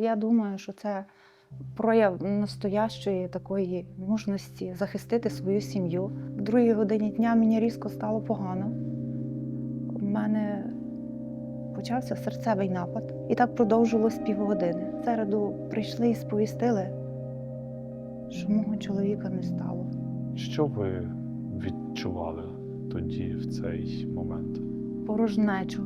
Я думаю, що це прояв настоящої такої мужності захистити свою сім'ю. В другій годині дня мені різко стало погано. У мене почався серцевий напад, і так продовжилось півгодини. В середу прийшли і сповістили, що мого чоловіка не стало. Що ви відчували тоді, в цей момент? порожнечу,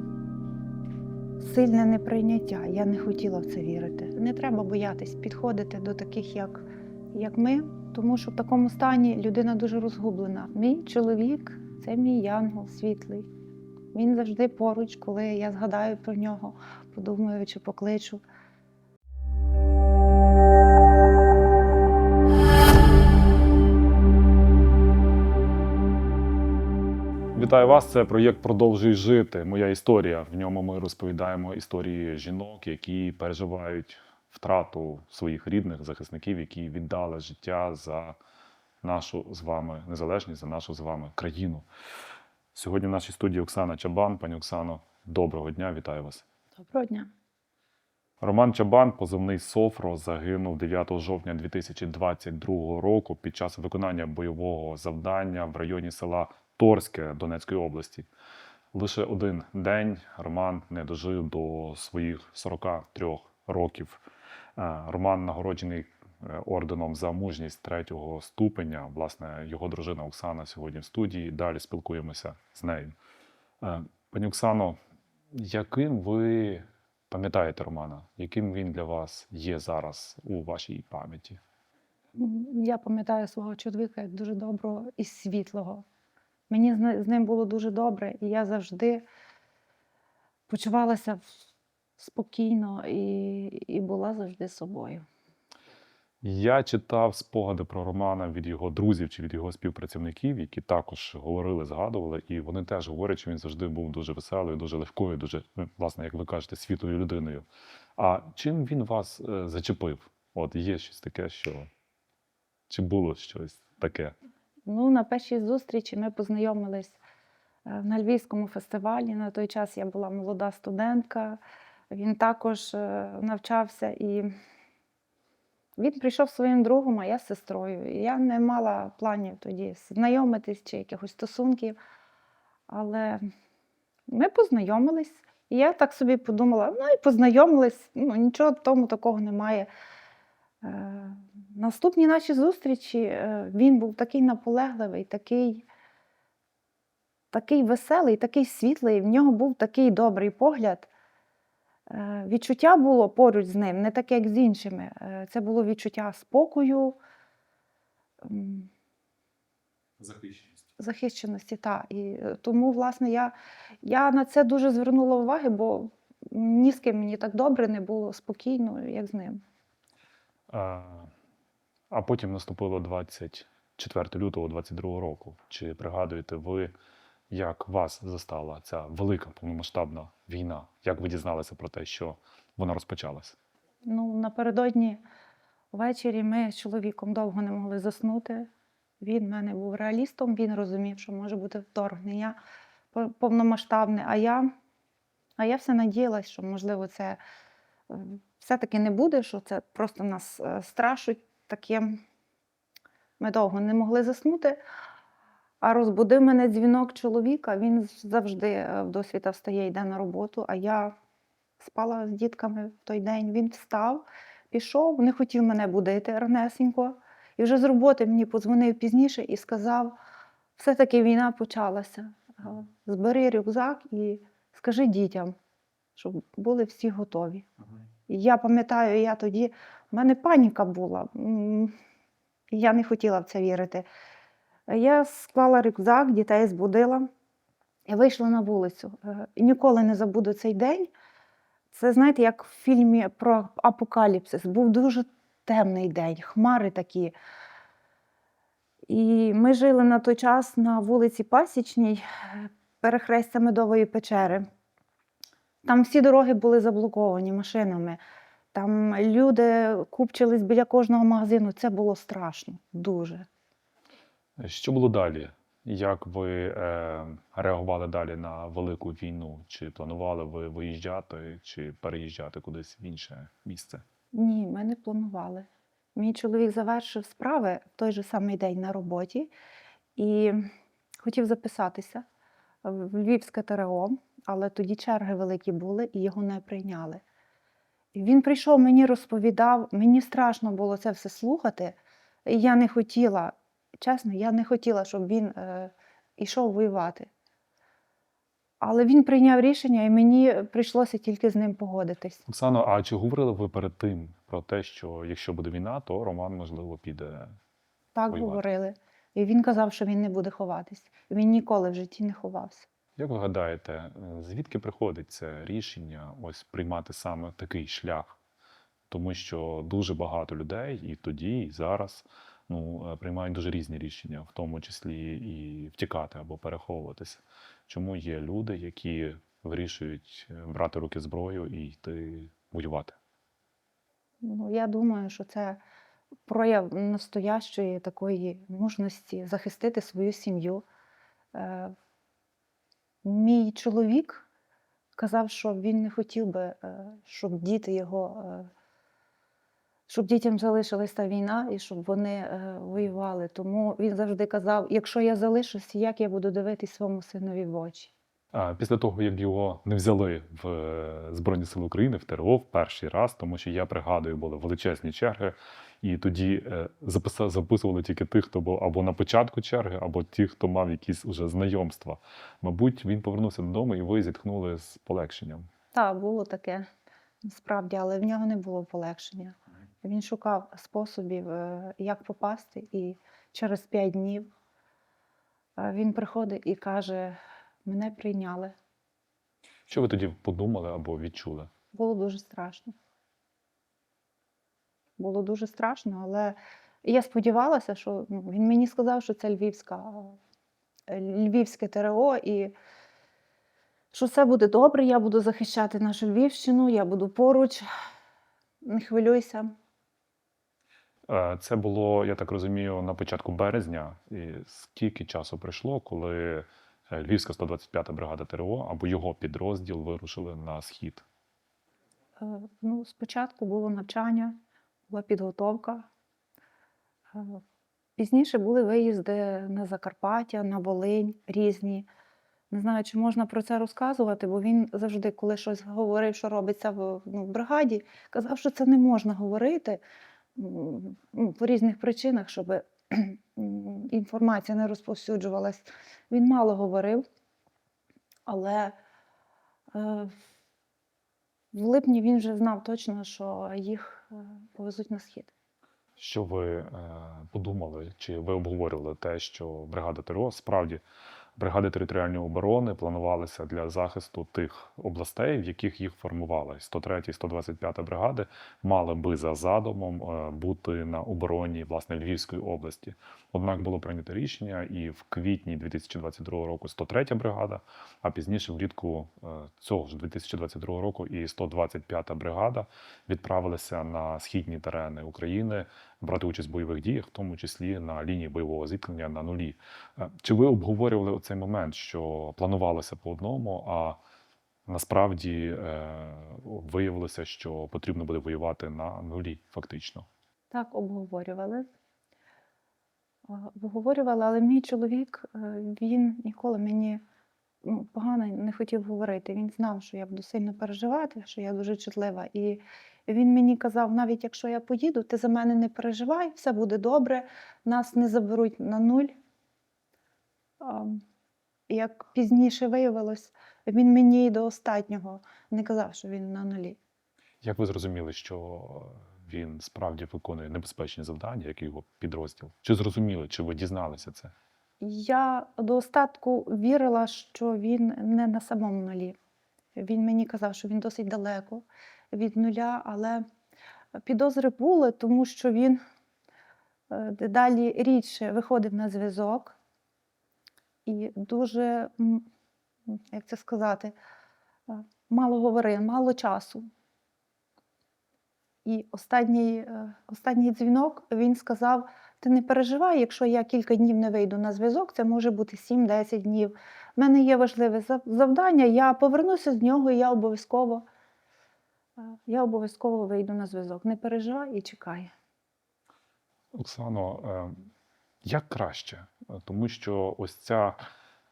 сильне неприйняття. Я не хотіла в це вірити. Не треба боятись підходити до таких, як, як ми, тому що в такому стані людина дуже розгублена. Мій чоловік це мій янгол світлий. Він завжди поруч, коли я згадаю про нього, подумаю чи покличу. Вітаю вас! Це проєкт Продовжуй жити. Моя історія. В ньому ми розповідаємо історії жінок, які переживають втрату своїх рідних захисників, які віддали життя за нашу з вами незалежність, за нашу з вами країну. Сьогодні в нашій студії Оксана Чабан. Пані Оксано, доброго дня, вітаю вас. Доброго дня. Роман Чабан, позивний Софро, загинув 9 жовтня 2022 року під час виконання бойового завдання в районі села Торське Донецької області. Лише один день Роман не дожив до своїх 43 років. Е, Роман нагороджений е, орденом за мужність третього ступеня. Власне, його дружина Оксана сьогодні в студії. Далі спілкуємося з нею. Е, Пані Оксано, яким ви пам'ятаєте Романа? Яким він для вас є зараз у вашій пам'яті? Я пам'ятаю свого чоловіка як дуже доброго і світлого. Мені з ним було дуже добре, і я завжди почувалася спокійно і, і була завжди собою. Я читав спогади про Романа від його друзів чи від його співпрацівників, які також говорили, згадували, і вони теж говорять, що він завжди був дуже веселою, дуже легкою, дуже, ну, власне, як ви кажете, світлою людиною. А чим він вас е, зачепив? От є щось таке, що чи було щось таке? Ну, на першій зустрічі ми познайомились е, на Львівському фестивалі. На той час я була молода студентка. Він також е, навчався і він прийшов своїм другом, а я сестрою. І я не мала планів тоді знайомитись чи якихось стосунків. Але ми познайомились. І я так собі подумала: ну і познайомились, ну нічого в тому такого немає. Наступні наші зустрічі е, він був такий наполегливий, такий, такий веселий, такий світлий. В нього був такий добрий погляд. Е, Відчуття було поруч з ним, не таке, як з іншими. Е, Це було відчуття спокою, м, Захищеність. захищеності. Та. І тому, власне, я, я на це дуже звернула уваги, бо ні з ким мені так добре не було спокійно, як з ним. А, а потім наступило 24 лютого 22 року. Чи пригадуєте ви, як вас застала ця велика повномасштабна війна? Як ви дізналися про те, що вона розпочалась? Ну, напередодні ввечері ми з чоловіком довго не могли заснути. Він в мене був реалістом, він розумів, що може бути вторгнення повномасштабне. А я, а я все надіялась, що, можливо, це е, все-таки не буде, що це просто нас е, таким. Ми довго не могли заснути. А розбудив мене дзвінок чоловіка. Він завжди е, в досвіта встає, йде на роботу, а я спала з дітками в той день. Він встав, пішов, не хотів мене будити ранесенько. І вже з роботи мені подзвонив пізніше і сказав: все-таки війна почалася. Е, Збери рюкзак і скажи дітям, щоб були всі готові. І я пам'ятаю, я тоді, в мене паніка була. Я не хотіла в це вірити. Я склала рюкзак, дітей збудила і вийшла на вулицю. Е, ніколи не забуду цей день. Це, знаєте, як в фільмі про апокаліпсис. Був дуже темний день, хмари такі. І ми жили на той час на вулиці Пасічній, е, перехрестя Медової печери. Там всі дороги були заблоковані машинами. Там люди купчились біля кожного магазину. Це було страшно, дуже. Що було далі? Як ви е, реагували далі на велику війну? Чи планували ви виїжджати, чи переїжджати кудись в інше місце? Ні, ми не планували. Мій чоловік завершив справи в той же самий день на роботі і хотів записатися в Львівське ТРО, але тоді черги великі були і його не прийняли. Він прийшов, мені розповідав, мені страшно було це все слухати. І я не хотіла, чесно, я не хотіла, щоб він е, йшов воювати. Але він прийняв рішення, і мені прийшлося тільки з ним погодитись. Оксано, а чи говорили ви перед тим про те, що якщо буде війна, то Роман можливо піде? Так Воювати. говорили. І він казав, що він не буде ховатись. Він ніколи в житті не ховався. Як ви гадаєте, е, звідки приходить це рішення ось приймати саме такий шлях? Тому що дуже багато людей і тоді, і зараз ну, е, приймають дуже різні рішення, в тому числі і втікати або переховуватися. Чому є люди, які вирішують е, брати руки зброю і йти воювати? Ну, я думаю, що це прояв настоящої такої мужності захистити свою сім'ю. Мій чоловік казав, що він не хотів би, е, щоб діти його, е, щоб дітям залишилась та війна і щоб вони е, воювали. Тому він завжди казав: якщо я залишусь, як я буду дивитись своєму синові в очі? Після того, як його не взяли в е, Збройні Сили України в ТРО в перший раз, тому що я пригадую, були величезні черги, і тоді е, записували тільки тих, хто був або на початку черги, або ті, хто мав якісь уже знайомства. Мабуть, він повернувся додому, і ви зітхнули з полегшенням. Так, було таке насправді, але в нього не було полегшення. Він шукав способів, е, як попасти, і через п'ять днів він приходить і каже: мене прийняли. Що ви тоді подумали або відчули? Було дуже страшно. Було дуже страшно, але я сподівалася, що ну, він мені сказав, що це львівська, е, львівське ТРО, і що все буде добре, я буду захищати нашу Львівщину, я буду поруч, не хвилюйся. Е, Це було, я так розумію, на початку березня. І скільки часу пройшло, коли Львівська 125-та бригада ТРО або його підрозділ вирушили на схід? Е, Ну, спочатку було навчання, була підготовка. Е, Пізніше були виїзди на Закарпаття, на Волинь різні. Не знаю, чи можна про це розказувати, бо він завжди, коли щось говорив, що робиться в, ну, в бригаді, казав, що це не можна говорити ну, по різних причинах, щоб інформація не розповсюджувалась. Він мало говорив, але е, в липні він вже знав точно, що їх е, повезуть на схід. Що ви е, подумали, чи ви обговорювали те, що бригада ТРО справді бригади територіальної оборони планувалися для захисту тих областей, в яких їх формували. 103 і 125 бригади мали би за задумом е, бути на обороні власне Львівської області. Однак було прийнято рішення, і в квітні 2022 року 103 бригада, а пізніше влітку е, цього ж 2022 року і 125 бригада відправилися на східні терени України брати участь в бойових діях, в тому числі на лінії бойового зіткнення на нулі. Е, Чи ви обговорювали цей момент, що планувалося по одному, а насправді е, виявилося, що потрібно буде воювати на нулі, фактично? Так, обговорювали. Обговорювали, але мій чоловік е, він ніколи мені ну, погано не хотів говорити. Він знав, що я буду сильно переживати, що я дуже чутлива. І він мені казав: навіть якщо я поїду, ти за мене не переживай, все буде добре, нас не заберуть на нуль. Як пізніше виявилось, він мені до останнього не казав, що він на нулі. Як ви зрозуміли, що він справді виконує небезпечні завдання, як і його підрозділ? Чи зрозуміли, чи ви дізналися це? Я до остатку вірила, що він не на самому нулі. Він мені казав, що він досить далеко від нуля, але підозри були, тому що він е, дедалі рідше виходив на зв'язок і дуже, як це сказати, е, мало говорив, мало часу. І останній, е, останній дзвінок він сказав: ти не переживай, якщо я кілька днів не вийду на зв'язок, це може бути 7-10 днів. У мене є важливе завдання, я повернуся з нього, і я обов'язково Я обов'язково вийду на зв'язок. Не переживай і чекай. Оксано, е, як краще? Тому що ось ця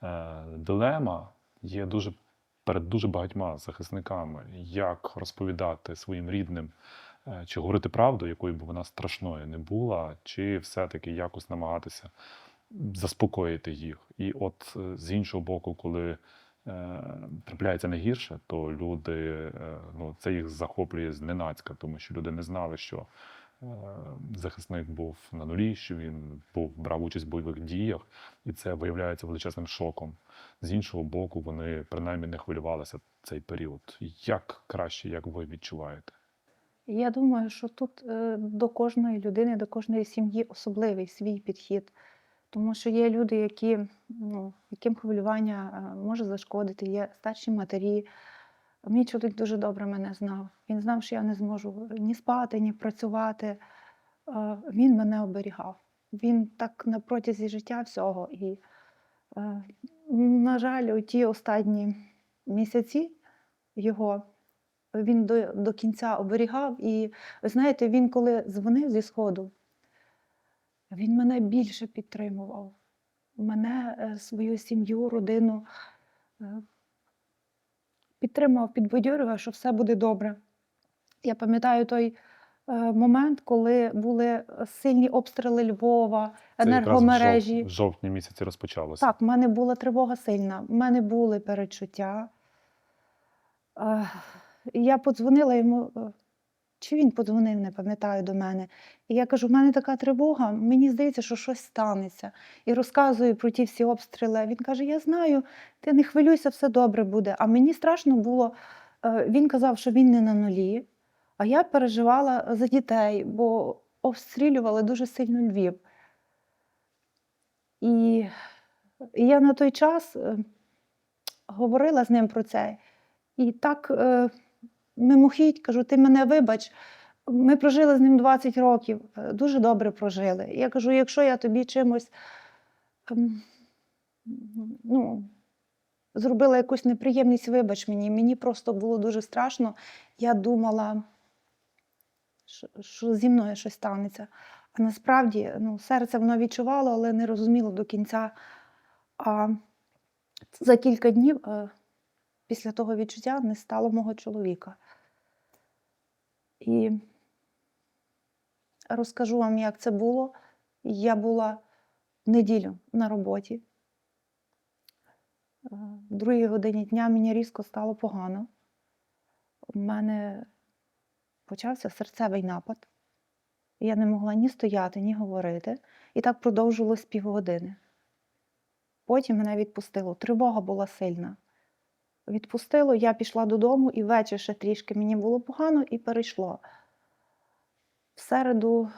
е, дилема є дуже перед дуже багатьма захисниками, як розповідати своїм рідним, е, чи говорити правду, якою б вона страшною не була, чи все-таки якось намагатися заспокоїти їх. І от з іншого боку, коли трапляється найгірше, то люди е, ну, це їх захоплює зненацька, тому що люди не знали, що е, захисник був на нулі, що він був брав участь в бойових діях, і це виявляється величезним шоком. З іншого боку, вони принаймні не хвилювалися цей період. Як краще, як ви відчуваєте? Я думаю, що тут е, до кожної людини, до кожної сім'ї особливий свій підхід. Тому що є люди, які, ну, яким хвилювання е, може зашкодити, є старші матері. Мій чоловік дуже добре мене знав. Він знав, що я не зможу ні спати, ні працювати. Е, Він мене оберігав. Він так на протязі життя всього. І, е, на жаль, у ті останні місяці його він до, до кінця оберігав. І ви знаєте, він коли дзвонив зі сходу, він мене більше підтримував. Мене, е, свою сім'ю, родину е, підтримував, підбадьорював, що все буде добре. Я пам'ятаю той е, момент, коли були сильні обстріли Львова, Це якраз в енергомережі. в жовтні місяці розпочалося. Так, в мене була тривога сильна, в мене були перечуття. Я подзвонила йому, чи він подзвонив, не пам'ятаю до мене. І я кажу: в мене така тривога, мені здається, що щось станеться. І розказую про ті всі обстріли. Він каже: Я знаю, ти не хвилюйся, все добре буде. А мені страшно було. е, Він казав, що він не на нулі, а я переживала за дітей, бо обстрілювали дуже сильно Львів. І я на той час е, говорила з ним про це. І так е, мимохідь кажу, ти мене вибач. Ми прожили з ним 20 років, дуже добре прожили. Я кажу, якщо я тобі чимось ем, ну, зробила якусь неприємність, вибач мені. Мені просто було дуже страшно. Я думала, що, що зі мною щось станеться. А насправді ну, серце воно відчувало, але не розуміло до кінця. А за кілька днів е, після того відчуття не стало мого чоловіка. І розкажу вам, як це було. Я була неділю на роботі. Е, В другій годині дня мені різко стало погано. У мене почався серцевий напад. Я не могла ні стояти, ні говорити. І так продовжувалось півгодини. Потім мене відпустило. Тривога була сильна. Відпустило, я пішла додому і ввечері ще трішки мені було погано і перейшло. В середу,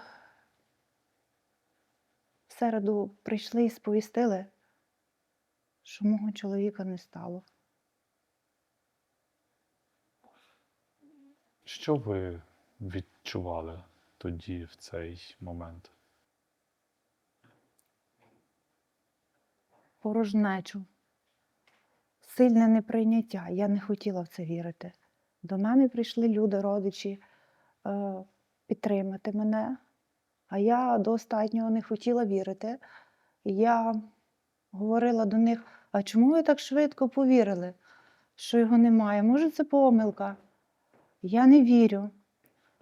в середу прийшли і сповістили, що мого чоловіка не стало. Що ви відчували тоді, в цей момент? порожнечу, сильне неприйняття. Я не хотіла в це вірити. До мене прийшли люди, родичі е, підтримати мене, а я до останнього не хотіла вірити. Я говорила до них: а чому ви так швидко повірили, що його немає? Може, це помилка? Я не вірю,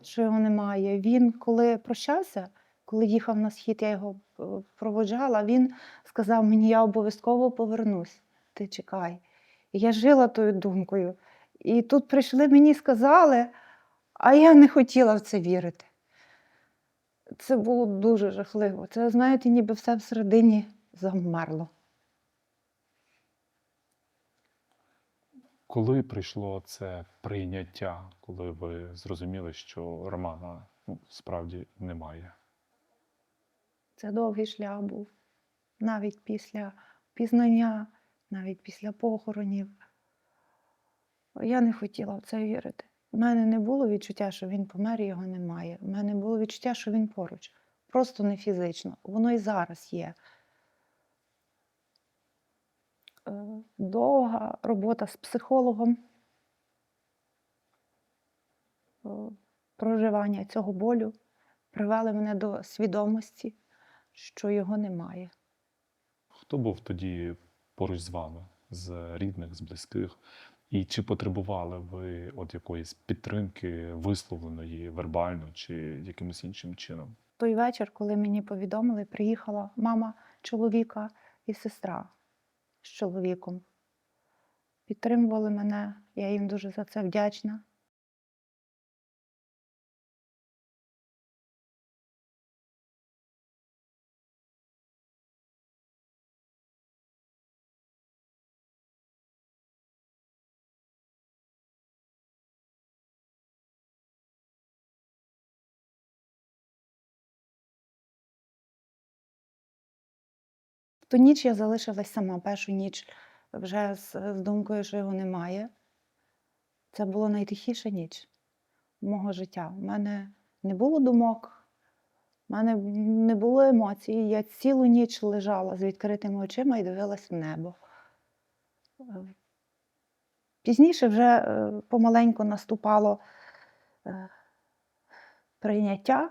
що його немає. Він, коли прощався, коли їхав на схід, я його е, проводжала, він сказав мені, я обов'язково повернусь, ти чекай. Я жила тою думкою. І тут прийшли мені сказали, а я не хотіла в це вірити. Це було дуже жахливо. Це, знаєте, ніби все всередині завмерло. Коли прийшло це прийняття, коли ви зрозуміли, що Романа ну, справді немає? Це довгий шлях був. Навіть після пізнання, навіть після похоронів. Я не хотіла в це вірити. У мене не було відчуття, що він помер і його немає. У мене було відчуття, що він поруч. Просто не фізично. Воно і зараз є. Е, Довга робота з психологом. проживання цього болю привели мене до свідомості, що його немає. Хто був тоді поруч з вами, з рідних, з близьких? І чи потребували ви от якоїсь підтримки, висловленої вербально чи якимось іншим чином? Той вечір, коли мені повідомили, приїхала мама чоловіка і сестра з чоловіком. Підтримували мене, я їм дуже за це вдячна. Ту ніч я залишилась сама. Першу ніч вже з, з думкою, що його немає. Це була найтихіша ніч мого життя. У мене не було думок, у мене не було емоцій. Я цілу ніч лежала з відкритими очима і дивилась в небо. Пізніше вже е, помаленьку наступало е, прийняття.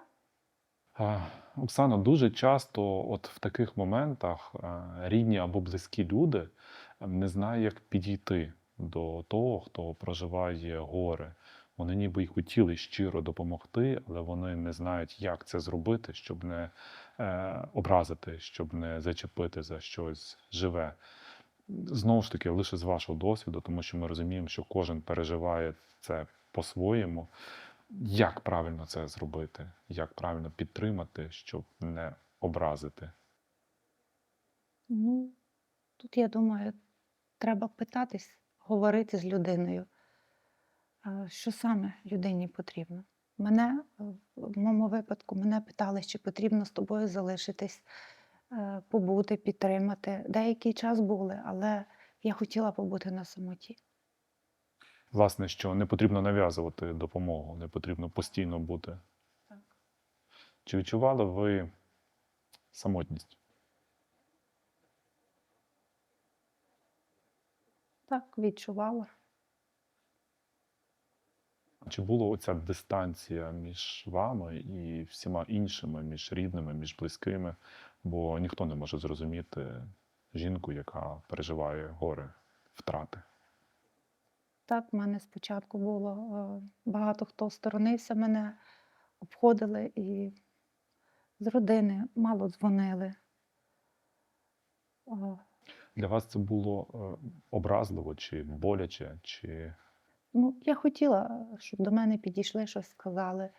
Оксано, дуже часто, от в таких моментах, е, рідні або близькі люди е, не знають, як підійти до того, хто проживає горе. Вони ніби й хотіли щиро допомогти, але вони не знають, як це зробити, щоб не е, образити, щоб не зачепити за щось живе. Знову ж таки, лише з вашого досвіду, тому що ми розуміємо, що кожен переживає це по-своєму. Як правильно це зробити? Як правильно підтримати, щоб не образити? Ну, тут, я думаю, треба питатись, говорити з людиною, е, що саме людині потрібно. Мене, е, в моєму випадку, мене питали, чи потрібно з тобою залишитись, е, побути, підтримати. Деякий час були, але я хотіла побути на самоті. Власне, що не потрібно нав'язувати допомогу, не потрібно постійно бути. Так. Чи відчували ви самотність? Так, відчувала. Чи була оця дистанція між вами і всіма іншими, між рідними, між близькими? Бо ніхто не може зрозуміти жінку, яка переживає горе втрати. Так, в мене спочатку було е, багато хто сторонився мене, обходили і з родини мало дзвонили. Для вас це було е, образливо чи боляче, чи Ну, я хотіла, щоб до мене підійшли, щось сказали.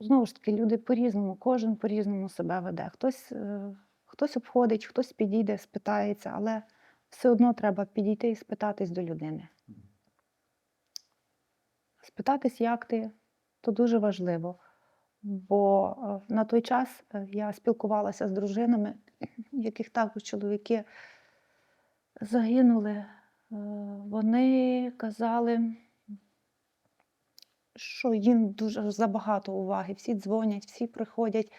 Знову ж таки, люди по-різному, кожен по-різному себе веде. Хтось, е, хтось обходить, хтось підійде, спитається, але все одно треба підійти і спитатись до людини. Спитатись, як ти, то дуже важливо. Бо е, на той час е, я спілкувалася з дружинами, яких також чоловіки загинули. Е, Вони казали, що їм дуже забагато уваги, всі дзвонять, всі приходять.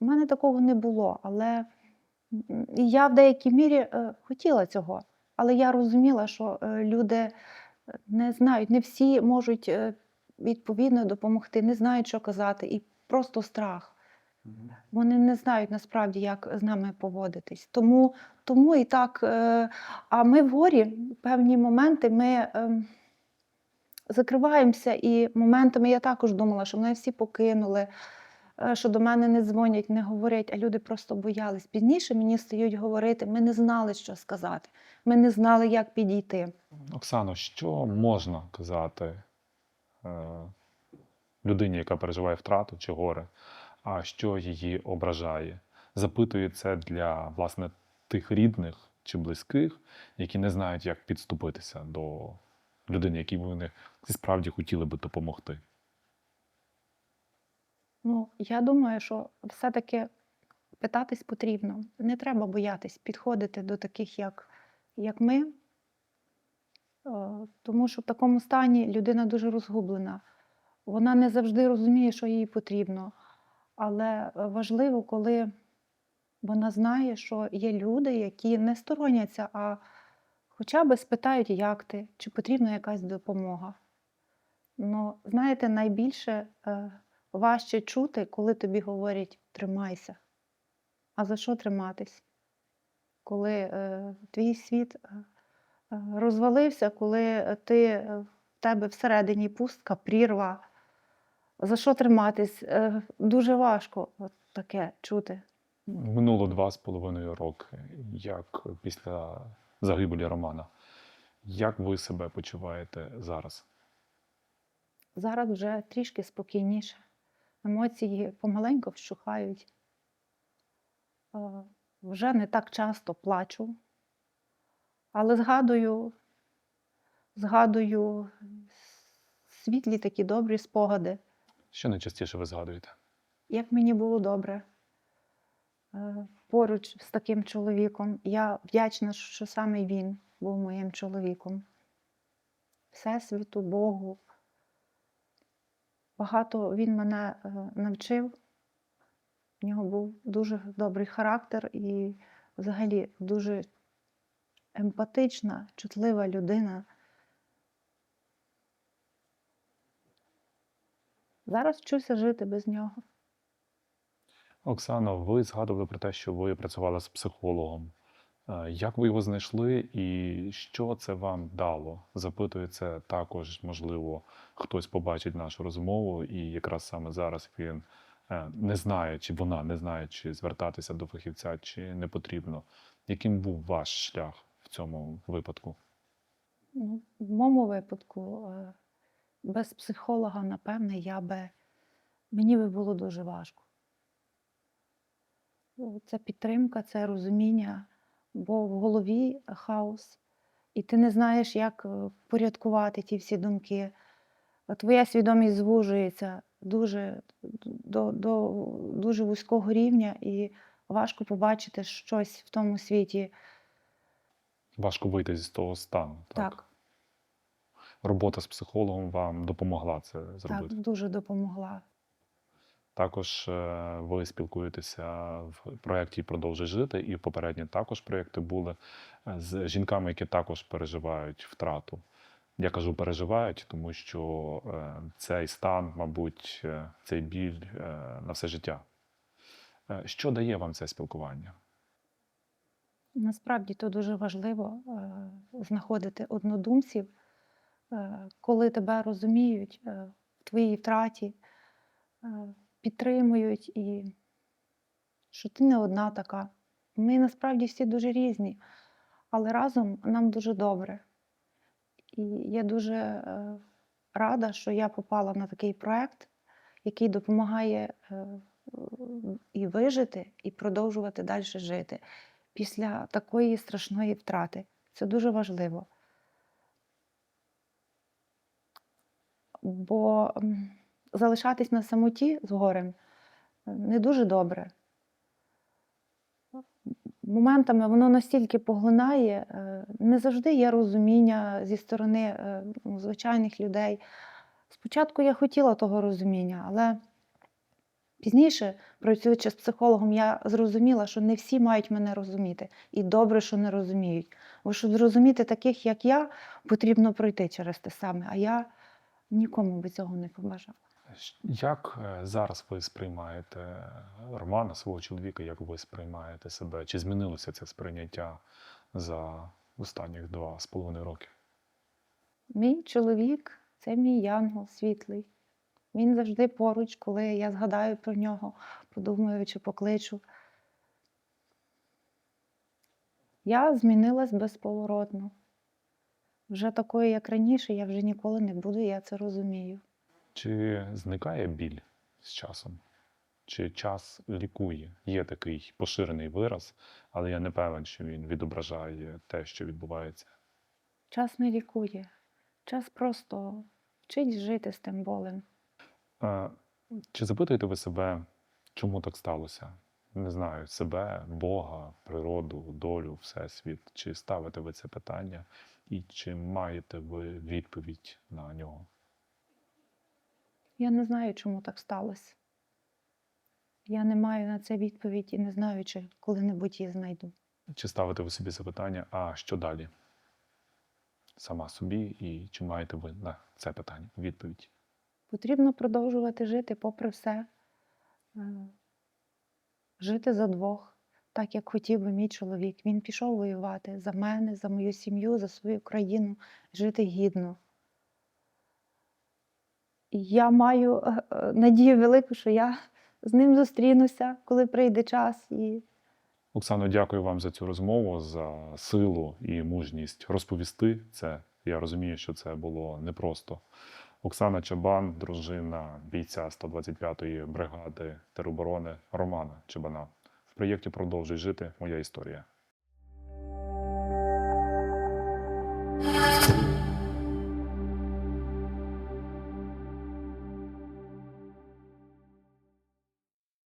У мене такого не було, але і я в деякій мірі е, хотіла цього. Але я розуміла, що е, люди е, не знають, не всі можуть відповідно допомогти, не знають, що казати, і просто страх. Вони не знають насправді, як з нами поводитись. Тому, тому і так. А ми в горі певні моменти ми ем, закриваємося, і моментами я також думала, що мене всі покинули, що до мене не дзвонять, не говорять, а люди просто боялись. Пізніше мені стають говорити, ми не знали, що сказати, ми не знали, як підійти. Оксано, що можна казати е, людині, яка переживає втрату чи горе, а що її ображає? Запитую це для власне тих рідних чи близьких, які не знають, як підступитися до людини, якій вони справді хотіли би допомогти. Ну, я думаю, що все-таки питатись потрібно. Не треба боятись підходити до таких, як, як ми, Е, тому що в такому стані людина дуже розгублена. Вона не завжди розуміє, що їй потрібно. Але важливо, коли вона знає, що є люди, які не стороняться, а хоча б спитають, як ти, чи потрібна якась допомога. Ну, знаєте, найбільше е, важче чути, коли тобі говорять тримайся. А за що триматись? Коли е, твій світ е, е, розвалився, коли е, ти в тебе всередині пустка, прірва. За що триматись? Е, дуже важко от таке чути. Минуло два з половиною роки, як після загибелі Романа. Як ви себе почуваєте зараз? Зараз вже трішки спокійніше. Емоції помаленьку вщухають. Вже не так часто плачу, але згадую, згадую світлі такі добрі спогади, Що найчастіше ви згадуєте? як мені було добре е, поруч з таким чоловіком. Я вдячна, що саме він був моїм чоловіком. Всесвіту, Богу. Багато він мене е, навчив. В нього був дуже добрий характер і взагалі дуже емпатична, чутлива людина. Зараз вчуся жити без нього. Оксано, ви згадували про те, що ви працювали з психологом. Е, Як ви його знайшли і що це вам дало? Запитую це також, можливо, хтось побачить нашу розмову, і якраз саме зараз він е, не знає, чи вона не знає, чи звертатися до фахівця, чи не потрібно. Яким був ваш шлях в цьому випадку? Ну, в моєму випадку, е, без психолога, напевне, я би мені би було дуже важко. Це підтримка, це розуміння, бо в голові хаос, і ти не знаєш, як е, впорядкувати ті всі думки. Твоя свідомість звужується дуже до, до дуже вузького рівня, і важко побачити щось в тому світі. Важко вийти з того стану. Так? Так, Робота з психологом вам допомогла це зробити? так, дуже допомогла. Також е, ви спілкуєтеся в проєкті Продовжуй жити, і попередні також проєкти були е, з жінками, які також переживають втрату. Я кажу переживають, тому що е, цей стан, мабуть, цей біль на все життя. Що дає вам це спілкування? Насправді то дуже важливо знаходити однодумців, коли тебе розуміють в твоїй втраті, підтримують і що ти не одна така. Ми насправді всі дуже різні, але разом нам дуже добре. І я дуже е, рада, що я попала на такий проект, який допомагає е, і вижити, і продовжувати далі жити після такої страшної втрати. Це дуже важливо. Бо залишатись на самоті з горем е, не дуже добре. Моментами воно настільки поглинає, е, не завжди є розуміння зі сторони е, ну, звичайних людей. Спочатку я хотіла того розуміння, але пізніше, працюючи з психологом, я зрозуміла, що не всі мають мене розуміти. І добре, що не розуміють. Бо щоб зрозуміти таких, як я, потрібно пройти через те саме, а я нікому би цього не побажала. Як е, зараз ви сприймаєте Романа, свого чоловіка, як ви сприймаєте себе? Чи змінилося це сприйняття за останніх два з половиною роки? Мій чоловік це мій янгол світлий. Він завжди поруч, коли я згадаю про нього, подумаю чи покличу. Я змінилась безповоротно. Вже такою, як раніше, я вже ніколи не буду, я це розумію. Чи зникає біль з часом? Чи час лікує? Є такий поширений вираз, але я не певен, що він відображає те, що відбувається. Час не лікує. Час просто вчить жити з тим болем. Е, Чи запитуєте ви себе, чому так сталося? Не знаю, себе, Бога, природу, долю, всесвіт. Чи ставите ви це питання, і чи маєте ви відповідь на нього? Я не знаю, чому так сталося. Я не маю на це відповідь і не знаю, чи коли-небудь її знайду. Чи ставите ви собі запитання, а що далі? сама собі, і чи маєте ви на це питання відповідь? Потрібно продовжувати жити попри все. Е, Жити за двох, так як хотів би мій чоловік. Він пішов воювати за мене, за мою сім'ю, за свою країну, жити гідно. Я маю е, е, надію велику, що я з ним зустрінуся, коли прийде час. І Оксано, дякую вам за цю розмову, за силу і мужність розповісти це. Я розумію, що це було непросто. Оксана Чабан, дружина бійця 125-ї бригади тероборони Романа Чабана. В проєкті Продовжуй жити. Моя історія.